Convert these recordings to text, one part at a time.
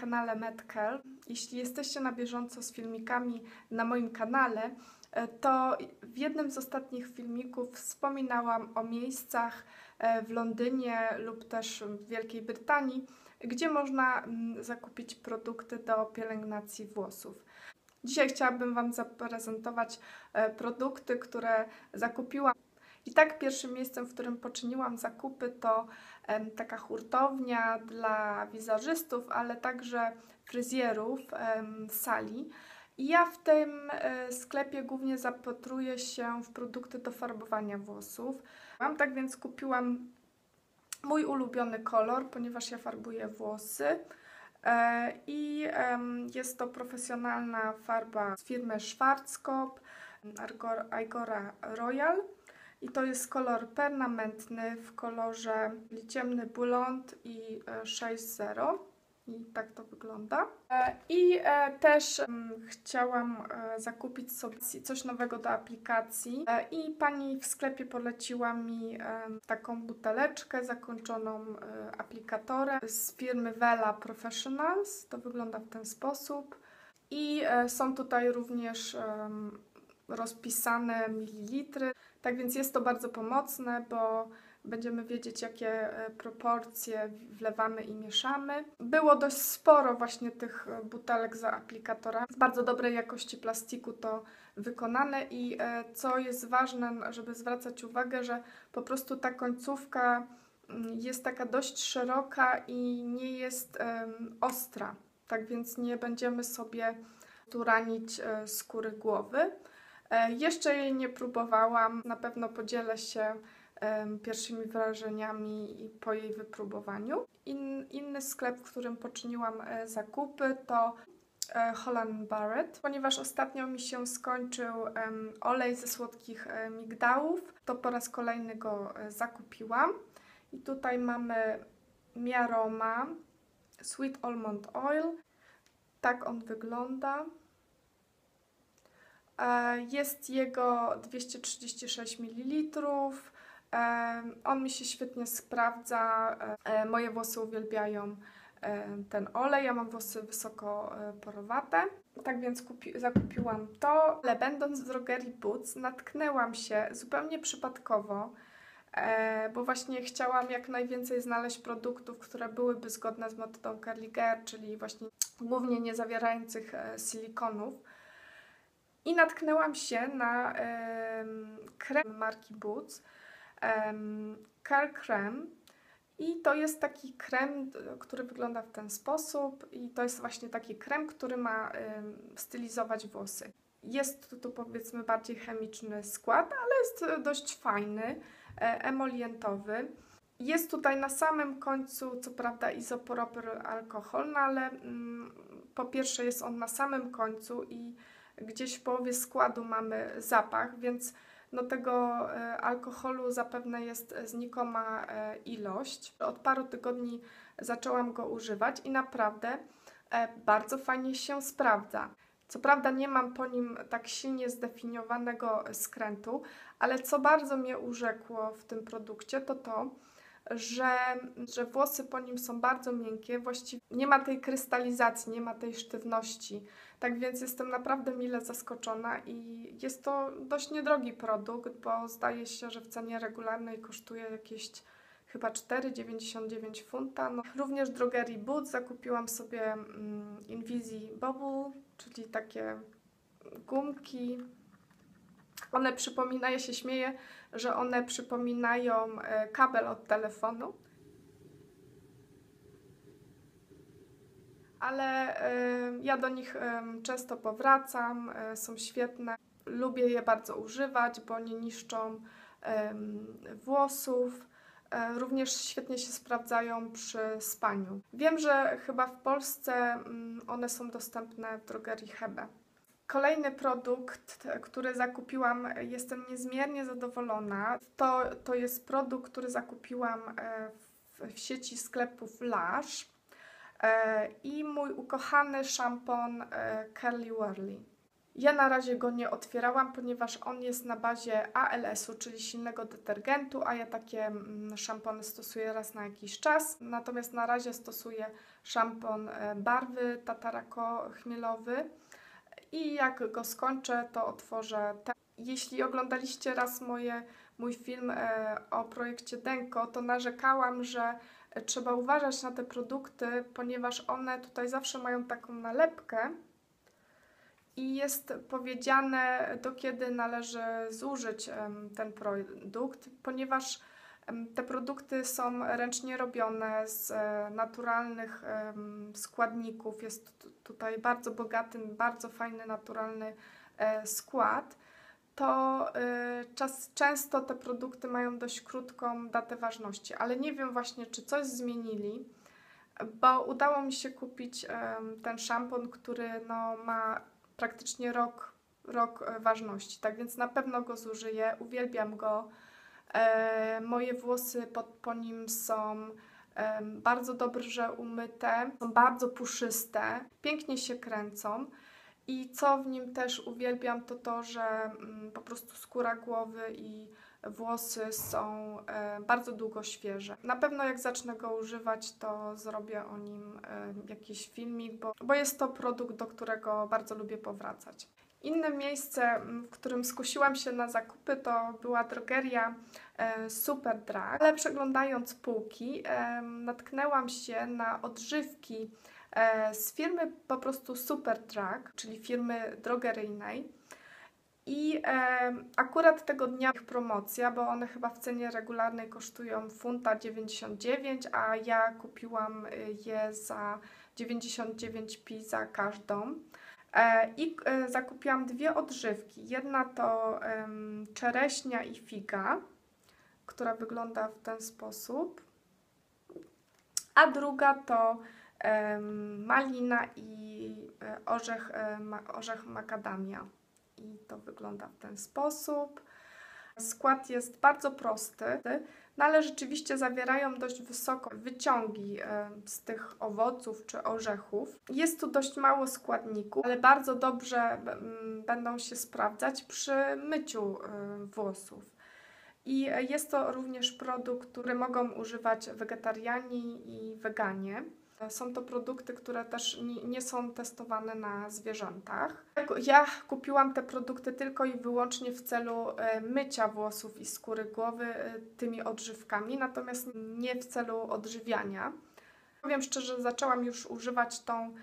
kanale Metkel. Jeśli jesteście na bieżąco z filmikami na moim kanale, e, to w jednym z ostatnich filmików wspominałam o miejscach e, w Londynie lub też w Wielkiej Brytanii, gdzie można zakupić produkty do pielęgnacji włosów. Dzisiaj chciałabym Wam zaprezentować e, produkty, które zakupiłam. I tak pierwszym miejscem, w którym poczyniłam zakupy, to taka hurtownia dla wizerzystów, ale także fryzjerów sali. I ja w tym e, sklepie głównie zapatruję się w produkty do farbowania włosów. Mam tak więc kupiłam mój ulubiony kolor, ponieważ ja farbuję włosy. E, I jest to profesjonalna farba z firmy Schwarzkopf Igora Royal. I to jest kolor permanentny w kolorze ciemny blond i e, 6.0. I tak to wygląda. E, I e, też mm, chciałam e, zakupić sobie coś nowego do aplikacji. E, I pani w sklepie poleciła mi e, taką buteleczkę zakończoną e, aplikatorem z firmy Vela Professionals. To wygląda w ten sposób. I e, są tutaj również rozpisane mililitry. Tak więc jest to bardzo pomocne, bo będziemy wiedzieć, jakie e, proporcje wlewamy i mieszamy. Było dość sporo właśnie tych e, butelek za aplikatora. Z bardzo dobrej jakości plastiku to wykonane i e, co jest ważne, żeby zwracać uwagę, że po prostu ta końcówka jest taka dość szeroka i nie jest ostra. Tak więc nie będziemy sobie tu ranić skóry głowy. E, Jeszcze jej nie próbowałam, na pewno podzielę się pierwszymi wrażeniami po jej wypróbowaniu. In, inny sklep, w którym poczyniłam e, zakupy to e, Holland Barrett, ponieważ ostatnio mi się skończył olej ze słodkich migdałów, to po raz kolejny go zakupiłam. I tutaj mamy Miaroma Sweet Almond Oil. Tak on wygląda. E, Jest jego 236 ml. E, On mi się świetnie sprawdza. E, Moje włosy uwielbiają ten olej. Ja mam włosy wysoko porowate. Tak więc kupi- zakupiłam to. Ale będąc w drogerii Boots natknęłam się zupełnie przypadkowo, bo właśnie chciałam jak najwięcej znaleźć produktów, które byłyby zgodne z metodą Curly czyli właśnie głównie nie zawierających silikonów. I natknęłam się na em, krem marki Boots, Curl Creme. I to jest taki krem, który wygląda w ten sposób i to jest właśnie taki krem, który ma stylizować włosy. Jest tu, powiedzmy bardziej chemiczny skład, ale jest dość fajny, e, emolientowy. Jest tutaj na samym końcu, co prawda, izopropyl alkohol, no ale mm, po pierwsze jest on na samym końcu i gdzieś w połowie składu mamy zapach, więc no tego e, alkoholu zapewne jest znikoma e, ilość. Od paru tygodni zaczęłam go używać i naprawdę e, bardzo fajnie się sprawdza. Co prawda nie mam po nim tak silnie zdefiniowanego skrętu, ale co bardzo mnie urzekło w tym produkcie, to to, że, że włosy po nim są bardzo miękkie, właściwie nie ma tej krystalizacji, nie ma tej sztywności. Tak więc jestem naprawdę mile zaskoczona i jest to dość niedrogi produkt, bo zdaje się, że w cenie regularnej kosztuje jakieś chyba 4,99 funta. No, również w drogerii Boots zakupiłam sobie mm, Invisi Bubble, czyli takie gumki. One przypominają, ja się śmieję, że one przypominają e, kabel od telefonu. Ale ja do nich często powracam, e, są świetne. Lubię je bardzo używać, bo nie niszczą włosów. E, Również świetnie się sprawdzają przy spaniu. Wiem, że chyba w Polsce mm, one są dostępne w drogerii Hebe. Kolejny produkt, który zakupiłam, e, jestem niezmiernie zadowolona. To, to jest produkt, który zakupiłam w, w sieci sklepów Lush e, i mój ukochany szampon e, Curly Whirly. Ja na razie go nie otwierałam, ponieważ on jest na bazie ALS-u, czyli silnego detergentu, a ja takie mm, szampony stosuję raz na jakiś czas. Natomiast na razie stosuję szampon e, barwy tatarako-chmielowy i jak go skończę, to otworzę ten. Jeśli oglądaliście raz moje, mój film e, o projekcie Denko, to narzekałam, że trzeba uważać na te produkty, ponieważ one tutaj zawsze mają taką nalepkę, i jest powiedziane, do kiedy należy zużyć ten produkt, ponieważ te produkty są ręcznie robione z e, naturalnych składników. Jest tutaj bardzo bogaty, bardzo fajny, naturalny e, skład. To e, czas, często te produkty mają dość krótką datę ważności, ale nie wiem właśnie, czy coś zmienili, bo udało mi się kupić ten szampon, który no, ma praktycznie rok, rok e, ważności. Tak więc na pewno go zużyję, uwielbiam go. E, moje włosy pod, po nim są bardzo dobrze umyte, są bardzo puszyste, pięknie się kręcą. I co w nim też uwielbiam, to to, że mm, po prostu skóra głowy i włosy są e, bardzo długo świeże. Na pewno jak zacznę go używać, to zrobię o nim e, jakiś filmik, bo, bo jest to produkt, do którego bardzo lubię powracać. Inne miejsce, w którym skusiłam się na zakupy, to była drogeria e, Superdrug. Ale przeglądając półki, natknęłam się na odżywki z firmy po prostu Superdrug, czyli firmy drogeryjnej. I e, akurat tego dnia ich promocja, bo one chyba w cenie regularnej kosztują funta 99, a ja kupiłam y, je za 99p za każdą. E, I e, zakupiłam dwie odżywki. Jedna to e, czereśnia i figa, która wygląda w ten sposób, a druga to malina i e, orzech, e, orzech makadamia i to wygląda w ten sposób. Skład jest bardzo prosty, no ale rzeczywiście zawierają dość wysoko wyciągi e, z tych owoców czy orzechów. Jest tu dość mało składników, ale bardzo dobrze będą się sprawdzać przy myciu włosów. I jest to również produkt, który mogą używać wegetariani i weganie. Są to produkty, które też nie, są testowane na zwierzętach. Ja kupiłam te produkty tylko i wyłącznie w celu e, mycia włosów i skóry głowy e, tymi odżywkami, natomiast nie w celu odżywiania. Powiem szczerze, zaczęłam już używać tą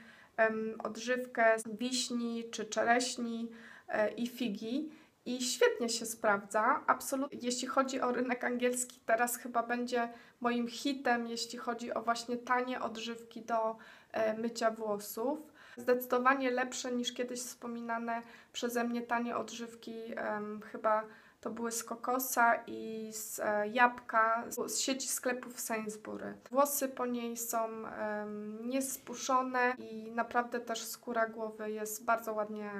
odżywkę z wiśni czy czereśni e, i figi i świetnie się sprawdza. Absolutnie, jeśli chodzi o rynek angielski, teraz chyba będzie moim hitem, jeśli chodzi o właśnie tanie odżywki do e, mycia włosów. Zdecydowanie lepsze niż kiedyś wspominane przeze mnie tanie odżywki, e, chyba to były z kokosa i z e, jabłka z sieci sklepów Sainsbury. Włosy po niej są e, niespuszone i naprawdę też skóra głowy jest bardzo ładnie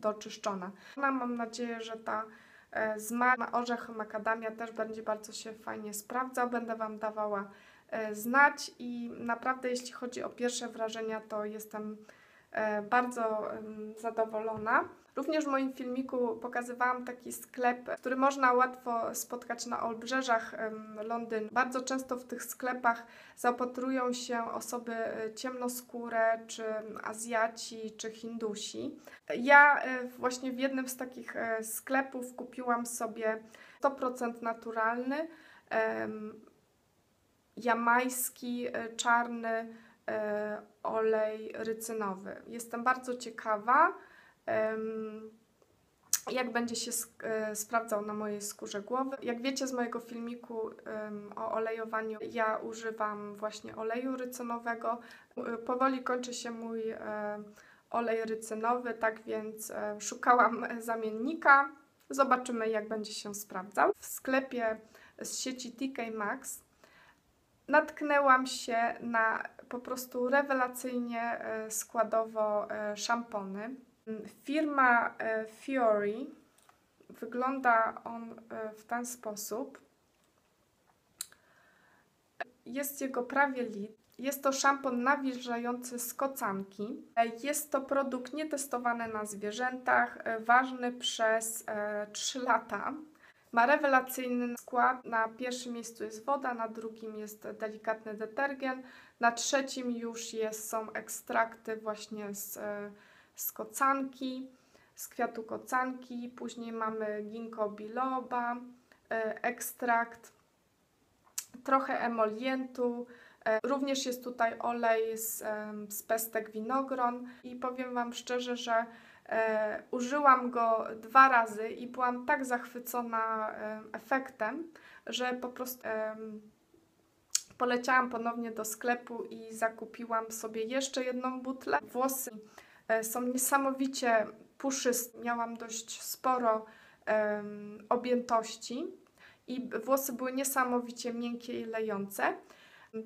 doczyszczona. Mam nadzieję, że ta e, zmarła orzech makadamia też będzie bardzo się fajnie sprawdzał. Będę Wam dawała e, znać i naprawdę jeśli chodzi o pierwsze wrażenia, to jestem bardzo zadowolona. Również w moim filmiku pokazywałam taki sklep, który można łatwo spotkać na obrzeżach Londynu. Bardzo często w tych sklepach zaopatrują się osoby e, ciemnoskóre, czy Azjaci, czy Hindusi. Ja e, właśnie w jednym z takich e, sklepów kupiłam sobie 100% naturalny, jamański, czarny olej rycynowy. Jestem bardzo ciekawa jak będzie się e, sprawdzał na mojej skórze głowy. Jak wiecie z mojego filmiku o olejowaniu, ja używam właśnie oleju rycynowego. E, powoli kończy się mój e, olej rycynowy, tak więc szukałam zamiennika. Zobaczymy, jak będzie się sprawdzał. W sklepie z sieci TK Maxx natknęłam się na po prostu rewelacyjnie składowo szampony. Firma e, Fiori wygląda on e, w ten sposób. Jest jego prawie litr Jest to szampon nawilżający z kocanki. E, Jest to produkt nietestowany na zwierzętach, e, ważny przez e, 3 lata. Ma rewelacyjny skład. Na pierwszym miejscu jest woda, na drugim jest delikatny detergent, na trzecim już jest, są ekstrakty właśnie z, e, z kocanki, z kwiatu kocanki. Później mamy ginkgo biloba, e, ekstrakt, trochę emolientu. E, Również jest tutaj olej z, z pestek winogron i powiem Wam szczerze, że e, użyłam go dwa razy i byłam tak zachwycona em, efektem, że po prostu em, poleciałam ponownie do sklepu i zakupiłam sobie jeszcze jedną butlę. Włosy e, są niesamowicie puszyste. Miałam dość sporo objętości i włosy były niesamowicie miękkie i lejące.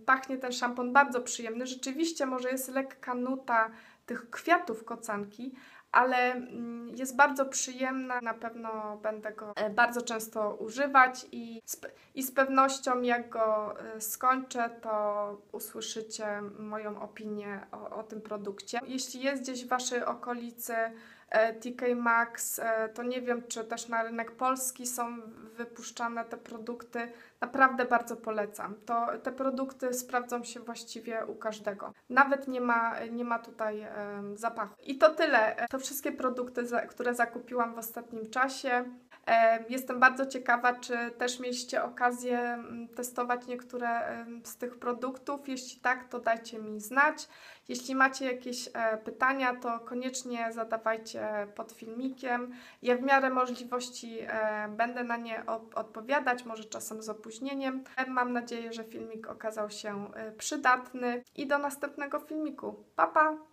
Pachnie ten szampon bardzo przyjemny. Rzeczywiście może jest lekka nuta tych kwiatów kocanki, ale mm, jest bardzo przyjemna. Na pewno będę go e, bardzo często używać i z, i z pewnością jak go e, skończę, to usłyszycie moją opinię o, o tym produkcie. Jeśli jest gdzieś w Waszej okolicy TK Maxx, e, to nie wiem, czy też na rynek polski są wypuszczane te produkty. Naprawdę bardzo polecam. To, te produkty sprawdzą się właściwie u każdego. Nawet nie ma, nie ma tutaj em, zapachu. I to tyle. E, To wszystkie produkty, które zakupiłam w ostatnim czasie. E, Jestem bardzo ciekawa, czy też mieliście okazję mm, testować niektóre z tych produktów. Jeśli tak, to dajcie mi znać. Jeśli macie jakieś e, pytania, to koniecznie zadawajcie pod filmikiem. Ja w miarę możliwości e, będę na nie odpowiadać, może czasem z opóźnieniem. E, Mam nadzieję, że filmik okazał się e, przydatny i do następnego filmiku. Pa pa!